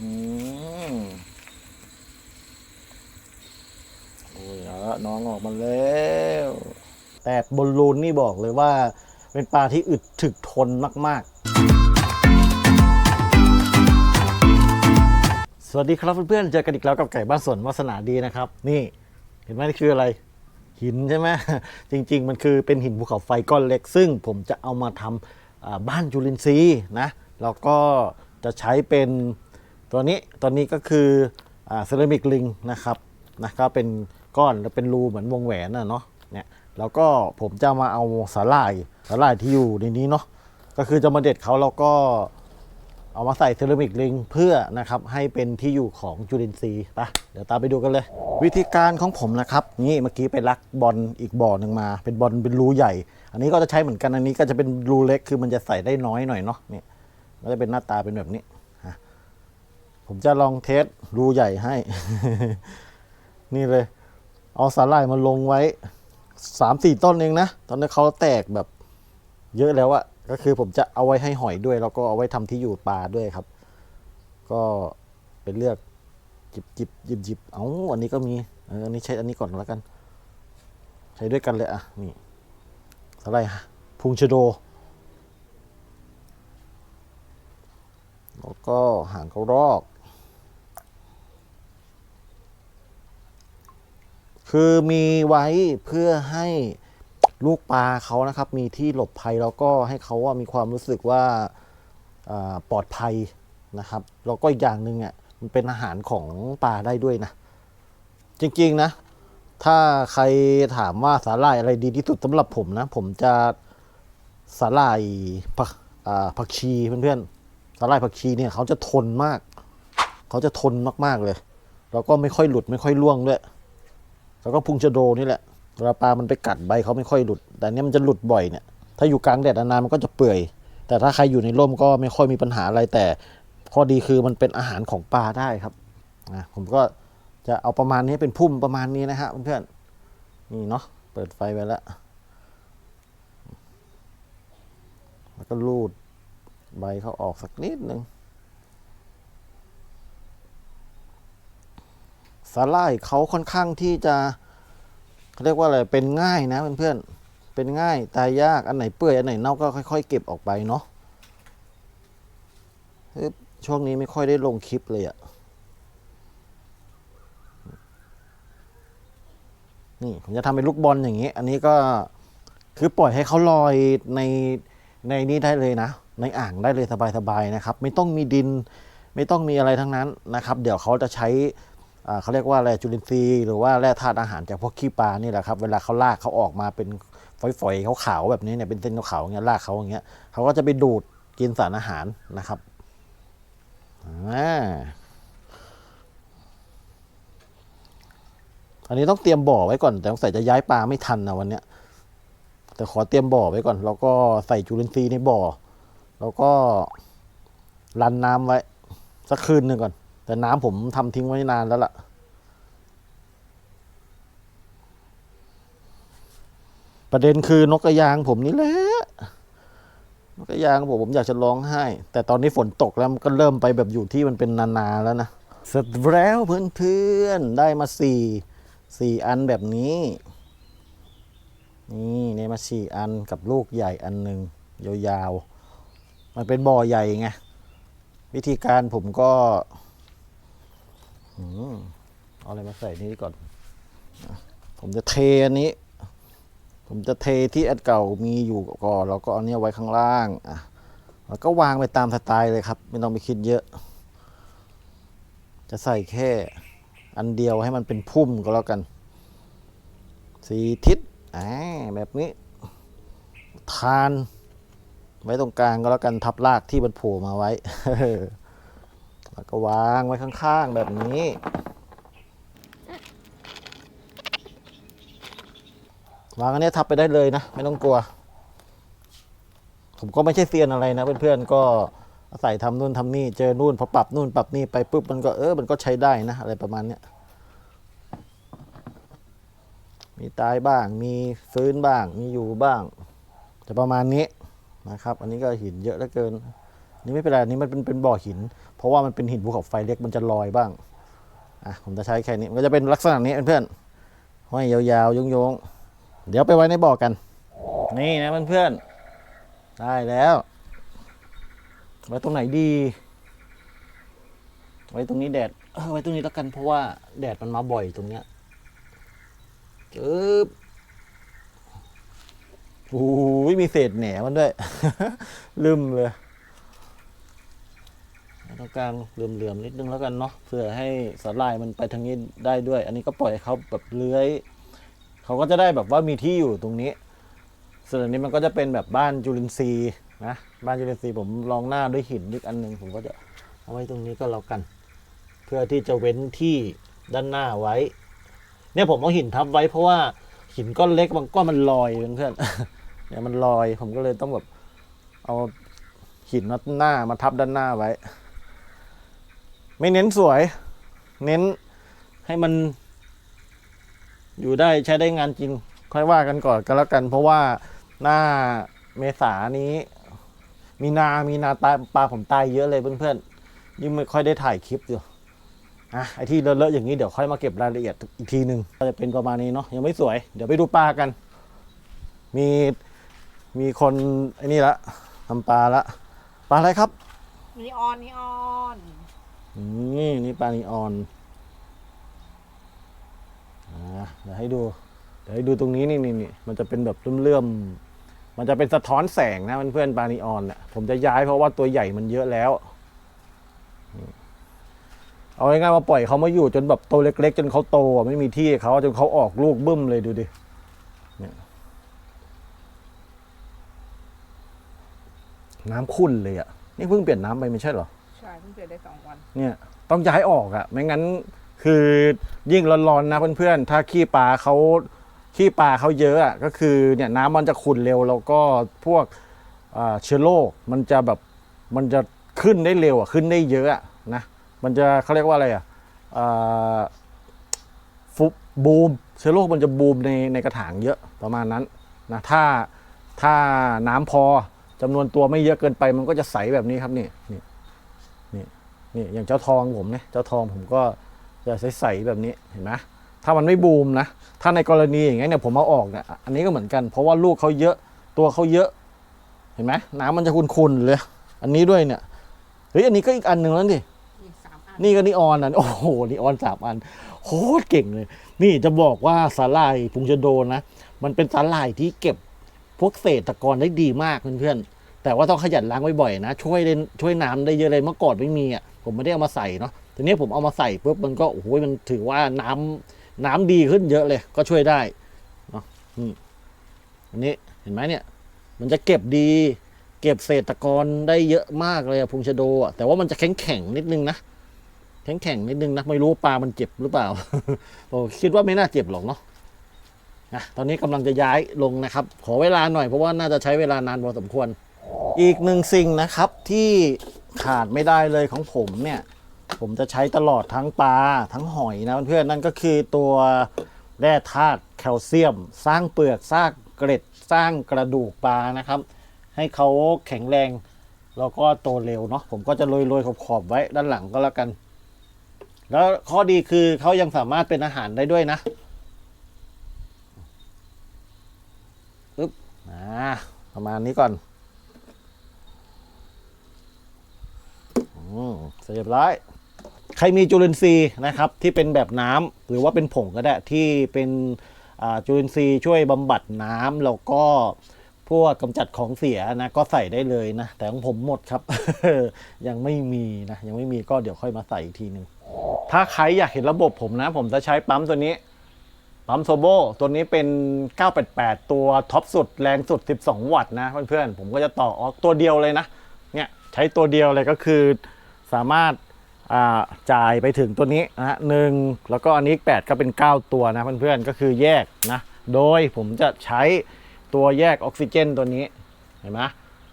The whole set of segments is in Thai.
อืมโอ้ยเอาละน้องออกมาแล้ว แต่บอลลูนนี่บอกเลยว่า เป็นปลาที่อึดถึกทนมาก ๆ สวัสดีครับเพื่อนๆ เจอกันอีกแล้วกับไก่บ้านสวนวาสนาดีนะครับ นี่เห็นไหมนี่คืออะไร หินใช่ไหมจริง ๆ มันคือเป็นหินภูเขาไฟก้อนเล็ก ซึ่งผมจะเอามาทำอ่าบ้านจุลินทรีย์นะแล้วก็จะใช้เป็น ตัวนี้ตัวนี้ก็คือเซรามิกลิงนะครับนะก็เป็นก้อนแล้วเป็นรูเหมือนวงแหวนนะเนาะเนี่ยแล้วก็ผมจะมาเอาสาหร่ายสาหร่ายที่อยู่ในนี้เนาะก็คือจะมาเด็ดเขาแล้วก็เอามาใส่เซรามิกลิงเพื่อนะครับให้เป็นที่อยู่ของจุลินทรีย์ไปเดี๋ยวตามไปดูกันเลย วิธีการของผมนะครับ นี่เมื่อกี้ไปลักบอลอีกบ่อหนึ่งมา เป็นบอลเป็นรูใหญ่ อันนี้ก็จะใช้เหมือนกันอันนี้ก็จะเป็นรูเล็กคือมันจะใส่ได้น้อยหน่อยเนาะเนี่ยมันจะเป็นหน้าตาเป็นแบบนี้ ผมจะลองเทสรูใหญ่ให้ นี่เลย เอาสาหร่ายมาลงไว้สามสี่ต้นเองนะ ตอนนี้เขาแตกแบบเยอะแล้วอะก็คือผมจะเอาไว้ให้หอยด้วย แล้วก็เอาไว้ทำที่อยู่ปลาด้วยครับ ก็เป็นเลือกจิบจิบจิบจิบเอาอันนี้ก็มีอันนี้ใช้อันนี้ก่อนแล้วกัน ใช้ด้วยกันเลยอะนี่อะไรพุงชะโด แล้วก็หางกระรอก คือมีไว้เพื่อให้ลูกปลาเขานะครับ มีที่หลบภัยแล้วก็ให้เขาว่ามีความรู้สึกว่าาปลอดภัยนะครับแล้วก็อีกอย่างหนึ่งอะมันเป็นอาหารของปลาได้ด้วยนะ จริงๆนะ ถ้าใครถามว่าสาหร่ายอะไรดีที่สุดสำหรับผมนะ ผมจะสาหร่ายผักผักชีเพื่อนๆสาหร่ายผักชีเนี่ยเขาจะทนมาก เขาจะทนมากๆเลย แล้วก็ไม่ค่อยหลุดไม่ค่อยร่วงด้วย แล้วก็พุงชะโดนี่แหละเวลาปลามันไปกัดใบเขาไม่ค่อยหลุด แต่เนี้ยมันจะหลุดบ่อยเนี่ย ถ้าอยู่กลางแดดนานๆมันก็จะเปื่อย แต่ถ้าใครอยู่ในร่มก็ไม่ค่อยมีปัญหาอะไรแต่ข้อดีคือมันเป็นอาหารของปลาได้ครับนะผมก็จะเอาประมาณนี้เป็นพุ่มประมาณนี้นะฮะเพื่อนๆนี่เนาะเปิดไฟไว้แล้วแล้วก็รูดใบเขาออกสักนิดหนึ่ง สาหร่ายเขาค่อนข้างที่จะเขาเรียกว่าอะไรเป็นง่ายนะเพื่อนๆเป็นง่ายตายยากอันไหนเปื่อยอันไหนเน่าก็ค่อย ๆ เก็บออกไปเนาะช่วงนี้ไม่ค่อยได้ลงคลิปเลยอะนี่ผมจะทำเป็นลูกบอลอย่างนี้ อันนี้ก็คือปล่อยให้เขาลอยในในนี้ได้เลยนะ ในอ่างได้เลยสบายๆนะครับ ไม่ต้องมีดิน ไม่ต้องมีอะไรทั้งนั้นนะครับ เดี๋ยวเขาจะใช้ เขาเรียกว่าอะไรจุลินทรีย์หรือว่าแร่ธาตุอาหารจากพวกขี้ปลานี่แหละครับเวลาเขาลากเขาออกมาเป็นฝอยๆขาวๆแบบนี้เนี่ยเป็นเส้นขาวๆอย่างเงี้ยลากเขาอย่างเงี้ยเขาก็จะไปดูดกินสารอาหารนะครับอันนี้ต้องเตรียมบ่อไว้ก่อน แต่สงสัยจะย้ายปลาไม่ทันนะวันเนี้ยแต่ขอเตรียมบ่อไว้ก่อน แล้วก็ใส่จุลินทรีย์ในบ่อ แล้วก็รันน้ำไว้สักคืนหนึ่งก่อน แต่น้ำผมทำทิ้งไว้นานแล้วล่ะ ประเด็นคือนกกระยางผมนี่แหละนกกระยางผมผมอยากจะร้องไห้ แต่ตอนนี้ฝนตกแล้วมันก็เริ่มไปแบบอยู่ที่มันเป็นนานาแล้วนะเสร็จแล้วเพื่อนๆได้มาสี่สี่อันแบบนี้ นี่ได้มาสี่อันกับลูกใหญ่อันหนึ่งยาวๆ มันเป็นบ่อใหญ่ไง วิธีการผมก็ เอาอะไรมาใส่นี่ก่อน ผมจะเทอันนี้ ผมจะเทที่แอันเก่ามีอยู่ก่อนแล้วก็เอาเนี้ยไว้ข้างล่างอะแล้วก็วางไปตามสไตล์เลยครับ ไม่ต้องไปคิดเยอะ จะใส่แค่อันเดียวให้มันเป็นพุ่มก็แล้วกัน สีทิศอ่าแบบนี้ ทาน ไว้ตรงกลางก็แล้วกันทับรากที่มันโผล่มาไว้ แล้วก็วางไว้ข้างๆแบบนี้วางอันนี้ทับไปได้เลยนะ ไม่ต้องกลัว ผมก็ไม่ใช่เซียนอะไรนะ เพื่อนๆก็อาศัยทำนู่นทำนี่เจอนู่นพอปรับนู่นปรับนี่ไปปุ๊บมันก็เออมันก็ใช้ได้นะ อะไรประมาณเนี้ยมีตายบ้าง มีฟื้นบ้าง มีอยู่บ้าง จะประมาณนี้นะครับ อันนี้ก็หินเยอะเหลือเกิน นี่ไม่เป็นไรนนี่มันเป็นเป็นบ่อหิน เพราะว่ามันเป็นหินภูเขาไฟเล็กมันจะลอยบ้างอะผมจะใช้แค่นี้มันก็จะเป็นลักษณะนี้เพื่อนๆห้อยยาวๆโยงๆเดี๋ยวไปไว้ในบ่อกัน นี่นะเพื่อนๆได้แล้วไว้ตรงไหนดี ไว้ตรงนี้แดดเออไว้ตรงนี้แล้วกันเพราะว่าแดดมันมาบ่อยตรงเนี้ยจึ๊บโอ้ยมีเศษแหนมันด้วย ลืมเลย ต้องกลางเหลื่อมๆนิดนึงแล้วกันเนาะเพื่อให้สาลายมันไปทางนี้ได้ด้วย อันนี้ก็ปล่อยเขาแบบเลื้อยเขาก็จะได้แบบว่ามีที่อยู่ตรงนี้ ส่วนอันนี้มันก็จะเป็นแบบบ้านจุลินทรีย์นะบ้านจุลินทรีย์ผมลองหน้าด้วยหินอีกอันหนึ่งผมก็จะเอาไว้ตรงนี้ก็แล้วกัน เพื่อที่จะเว้นที่ด้านหน้าไว้ เนี่ยผมเอาหินทับไว้เพราะว่าหินก้อนเล็กบางก้อนมันลอยเพื่อนเนี่ยมันลอยผมก็เลยต้องแบบเอาหินมาหน้ามาทับด้านหน้าไว้ ไม่เน้นสวย เน้นให้มัน อยู่ได้ใช้ได้งานจริง ค่อยว่ากันก่อนก็แล้วกัน เพราะว่าหน้าเมษานี้ มีนา มีนาตายปลาผมตายเยอะเลยเพื่อนๆยิ่งไม่ค่อยได้ถ่ายคลิปอยู่อะไอที่เลอะๆอย่างนี้เดี๋ยวค่อยมาเก็บรายละเอียดอีกทีหนึ่งก็จะเป็นประมาณนี้เนาะยังไม่สวย เดี๋ยวไปดูปลากัน มีมีคนไอ้นี่ละทำปลาละปลาอะไรครับนีออนนีออน นี่นี่ปลานีออนอ่าเดี๋ยวให้ดู เดี๋ยวให้ดูตรงนี้นี่นี่นี่มันจะเป็นแบบเลื่อมๆมันจะเป็นสะท้อนแสงนะเพื่อนๆปลานีออนแหละผมจะย้ายเพราะว่าตัวใหญ่มันเยอะแล้ว เอาง่ายๆมาปล่อยเขามาอยู่จนแบบโตวเล็ก ๆ จนเขาโตไม่มีที่เขาจนเขาออกลูกบึ้มเลยดูดิเนี่ยน้ำขุ่นเลยอะ นี่เพิ่งเปลี่ยนน้ำไปไม่ใช่เหรอ ช่เพิ่งเปลี่ยนได้สองวันเนี่ยต้องย้ายออกอะ่ะ ไม่งั้นคือยิ่งร้อนๆนะเพื่อนๆ ถ้าขี้ปลาเขาขี้ปลาเขาเยอะอะ่ะก็คือเนี่ยน้ำมันจะขุ่นเร็วแล้วก็พวกเชื้อโรคมันจะแบบมันจะขึ้นได้เร็วอะ่ะขึ้นได้เยอะอะนะมันจะเขาเรียกว่าอะไรอะ่ะฟุบบูมเชื้อโรคมันจะบูมในในกระถางเยอะประมาณนั้นนะถ้าถ้าน้ำพอจำนวนตัวไม่เยอะเกินไป มันก็จะใสแบบนี้ครับนี่นี่ นี่อย่างเจ้าทองผมเนี่ยเจ้าทองผมก็จะใสๆแบบนี้เห็นไหมถ้ามันไม่บูมนะ ถ้าในกรณีอย่างเงี้ยเนี่ยผมเอาออกเนี่ยอันนี้ก็เหมือนกัน เพราะว่าลูกเขาเยอะตัวเขาเยอะ เห็นไหมน้ำมันจะขุ่นๆเลย อันนี้ด้วยเนี่ยเฮ้ยอันนี้ก็อีกอันหนึ่งแล้วดิอีกสามอันนี่ก็นีออนอะโอ้โหนีออนสามอันโคตรเก่งเลย นี่จะบอกว่าสาหร่ายพุงจะโดนนะ มันเป็นสาหร่ายที่เก็บพวกเศษตะกอนได้ดีมากเพื่อนๆ แต่ว่าต้องขยันล้างบ่อยๆนะ ช่วยได้ช่วยน้ำได้เยอะเลยเมื่อก่อนไม่มีอะผมไม่ได้เอามาใส่เนาะทีนี้ผมเอามาใส่ปุ๊บมันก็โอ้โหมันถือว่าน้ำน้ำดีขึ้นเยอะเลย ก็ช่วยได้เนาะอันนี้เห็นไหมเนี่ย มันจะเก็บดี เก็บเศษตะกอนได้เยอะมากเลยอะพุงชโดอะแต่ว่ามันจะแข็งแข็งนิดนึงนะแข็งแข็งนิดนึงนะไม่รู้ปลามันเจ็บหรือเปล่าโอ้คิดว่าไม่น่าเจ็บหรอกเนาะนะตอนนี้กำลังจะย้ายลงนะครับ ขอเวลาหน่อยเพราะว่าน่าจะใช้เวลานานพอสมควร อีกหนึ่งสิ่งนะครับที่ขาดไม่ได้เลยของผมเนี่ย ผมจะใช้ตลอดทั้งปลาทั้งหอยนะเพื่อนๆนั่นก็คือตัวแร่ธาตุแคลเซียม สร้างเปลือกสร้างเกล็ดสร้างกระดูกปลานะครับ ให้เขาแข็งแรงแล้วก็โตเร็วเนาะผมก็จะโรยๆขอบๆไว้ด้านหลังก็แล้วกัน แล้วข้อดีคือเขายังสามารถเป็นอาหารได้ด้วยนะปึ๊บอ่าประมาณนี้ก่อนอืม เสร็จเรียบร้อยใครมีจุลินทรีย์นะครับที่เป็นแบบน้ำหรือว่าเป็นผงก็ได้ที่เป็นจุลินทรีย์ช่วยบำบัดน้ำแล้วก็พวกกำจัดของเสียนะก็ใส่ได้เลยนะ แต่ของผมหมดครับ ยังไม่มีนะ ยังไม่มีก็เดี๋ยวค่อยมาใส่อีกทีหนึ่งถ้าใครอยากเห็นระบบผมนะ ผมจะใช้ปั๊มตัวนี้ ปั๊มโซโบตัวนี้เป็น 988 ตัวท็อปสุดแรงสุด 12 วัตต์นะเพื่อนๆ ผมก็จะต่อออกตัวเดียวเลยนะ เนี่ยใช้ตัวเดียวเลยก็คือ สามารถจ่ายไปถึงตัวนี้นะฮะหนึ่งแล้วก็อันนี้ 8 ก็เป็น 9 ตัวนะเพื่อนๆก็คือแยกนะโดยผมจะใช้ตัวแยกออกซิเจนตัวนี้เห็นไหม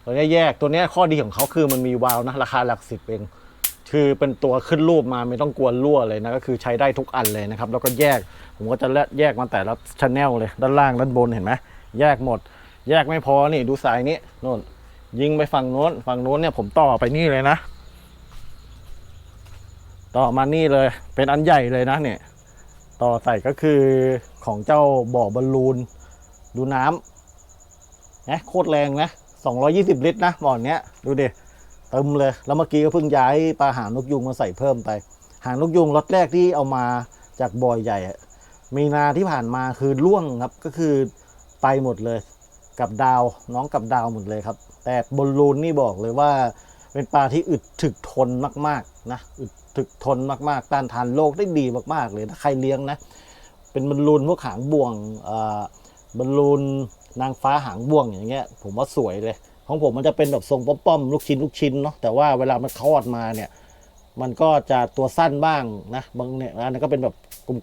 ตัวนี้แยกตัวนี้ข้อดีของเขาคือมันมีวาล์วนะราคาหลักสิบเองคือเป็นตัวขึ้นรูปมาไม่ต้องกลัวรั่วเลยนะก็คือใช้ได้ทุกอันเลยนะครับแล้วก็แยกผมก็จะแยกมาแต่ละชันแนลเลยด้านล่างด้านบนเห็นไหมแยกหมด แยกไม่พอนี่ดูสายนี้โน่นยิงไปฝั่งโน้นฝั่งโน้นเนี่ยผมต่อไปนี่เลยนะ ต่อมานี่เลยเป็นอันใหญ่เลยนะเนี่ยต่อใส่ก็คือของเจ้าบ่อบอลลูนดูน้ำนะโคตรแรงนะ 220 ลิตรนะบ่อเนี้ยดูดิเติมเลย แล้วเมื่อกี้ก็เพิ่งย้ายปลาหางนกยุงมาใส่เพิ่มไป หางนกยุงล็อตแรกที่เอามาจากบ่อยใหญ่อะมีนาที่ผ่านมาคือล่วงครับก็คือไปหมดเลย กับดาวน้องกับดาวหมดเลยครับ แต่บอลลูนนี่บอกเลยว่าเป็นปลาที่อึดถึกทนมากๆนะอึด ถึกทนมากๆ ต้านทานโรคได้ดีมากๆเลยถ้าใครเลี้ยงนะ เป็นบอลลูนพวกหางบ่วงอ่อบอลลูนนางฟ้าหางบ่วงอย่างเงี้ย ผมว่าสวยเลย ของผมมันจะเป็นแบบทรงป้อมๆลูกชิ้นลูกชิ้นเนาะแต่ว่าเวลามันคลอดมาเนี่ย มันก็จะตัวสั้นบ้างนะบางเนี่ยอันนั้นก็เป็นแบบ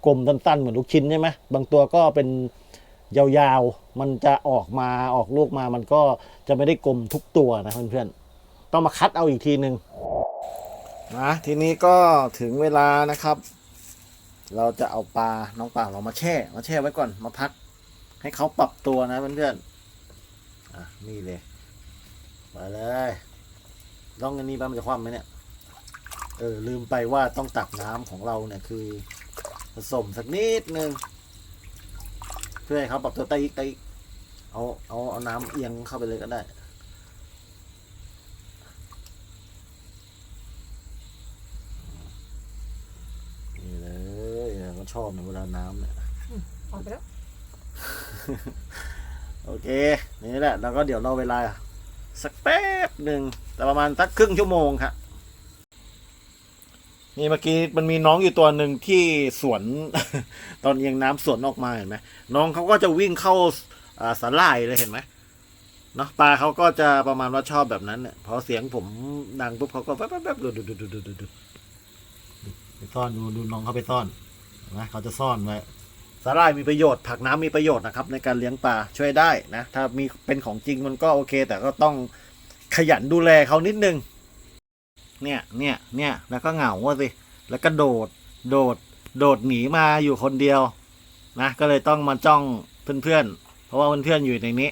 กลมๆสั้นๆเหมือนลูกชิ้นใช่ไหมบางตัวก็เป็นยาวๆ มันจะออกมาออกลูกมา มันก็จะไม่ได้กลมทุกตัวนะเพื่อนๆ ต้องมาคัดเอาอีกทีหนึ่ง นะทีนี้ก็ถึงเวลานะครับ เราจะเอาปลาน้องปลาเรามาแช่มาแช่ไว้ก่อนมาพัก ให้เขาปรับตัวนะเพื่อนๆอะนี่เลยมาเลยต้องอันนี้บ้ามันจะคว่ำไหมเนี่ยเออลืมไปว่าต้องตักน้ำของเราเนี่ยคือผสมสักนิดนึงเพื่อให้เขาปรับตัวไตอีกไตอีกเอาเอาเอาน้ำเอียงเข้าไปเลยก็ได้ นี่เลยก็ช อบนะเวลาน้ำเนี่ยออกไปแล้ว โอเค นี่แหละ แล้วก็เดี๋ยวรอเวลา สักแป๊บหนึ่ง แต่ประมาณสักครึ่งชั่วโมงครับนี่เมื่อกี้มันมีน้องอยู่ตัวหนึ่งที่สวน ตอนเอียงน้ำสวนออกมาเห็นไหมน้องเขาก็จะวิ่งเข้าอ่าสาลายเลยเห็นไหมเนาะปลาเขาก็จะประมาณว่าชอบแบบนั้นเนี่ยพอเสียงผมดังปุ๊บเขาก็แป๊บแป๊บแป๊บดูดูดูดูดูดูดูไปซ่อนดูดูน้องเขาไปซ่อนเห็ นไหมเขาจะซ่อนไว้สาหร่ายมีประโยชน์ผักน้ำมีประโยชน์นะครับในการเลี้ยงปลาช่วยได้นะถ้ามีเป็นของจริงมันก็โอเค แต่ก็ต้องขยันดูแลเขานิดนึง เนี่ยเนี่ยเนี่ยแล้วก็เหงาสิแล้วก็โดดโดดโดดหนีมาอยู่คนเดียวนะก็เลยต้องมาจ้องเพื่อนๆ เพราะว่าเพื่อนๆอยู่ในนี้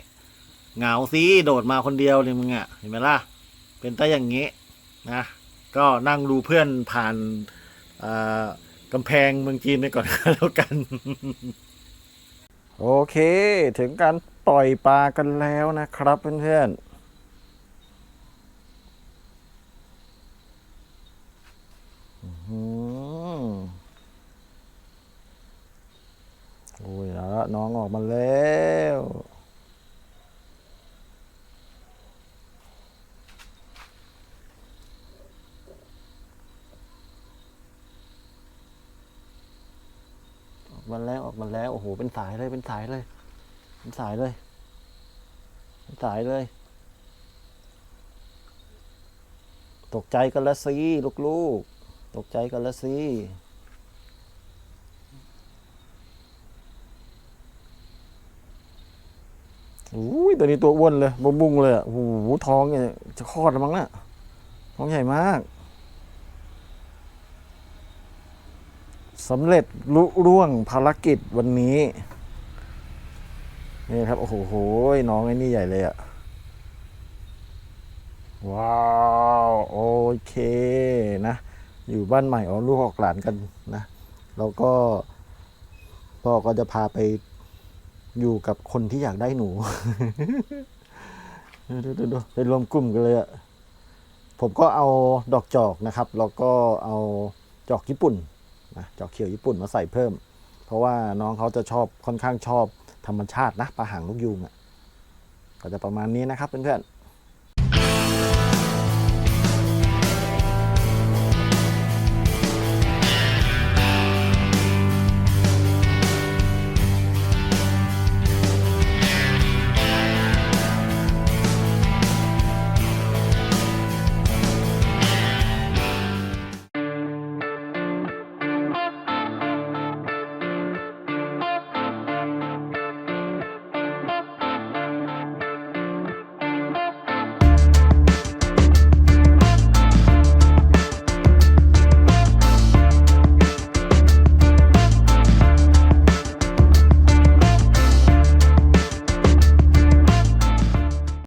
เหงาสิโดดมาคนเดียวเลยมึงอะ่ะเห็นไหมล่ะเป็นต้อย่างนี้นะก็นั่งดูเพื่อนผ่านอ่า กำแพงเมืองจีนไปก่อนแล้วกัน โอเค ถึงการปล่อยปลากันแล้วนะครับเพื่อนๆอือหือโอ้ยล้วน้องออกมาแล้ว ออกมาแล้วออกมาแล้วโอ้โหเป็นสายเลยเป็นสายเลย เป็นสายเลย เป็นสายเลย ตกใจกันละสิลูกๆ ตกใจกันละสิอุ้ยตัวนี้ตัวอ้วนเลยบุ้งๆเลยอะโอ้โหท้องเนี่ยจะคลอดแล้วมั้งน่ะท้องใหญ่มาก สำเร็จลุร่วงภารกิจวันนี้ นี่ครับ โอ้โห น้องไอ้นี่ใหญ่เลยอะว้าว โอเคนะ อยู่บ้านใหม่เอาลูกออกหลานกันนะ แล้วก็พ่อก็จะพาไปอยู่กับคนที่อยากได้หนูดูดูดูไปรวมกลุ่มกันเลยอะผมก็เอาดอกจอกนะครับ แล้วก็เอาจอกญี่ปุ่น นะจอกเขียวญี่ปุ่นมาใส่เพิ่ม เพราะว่าน้องเขาจะชอบค่อนข้างชอบธรรมชาตินะปลาหางลูกยูงอะ่ะก็จะประมาณนี้นะครับเพื่อนๆ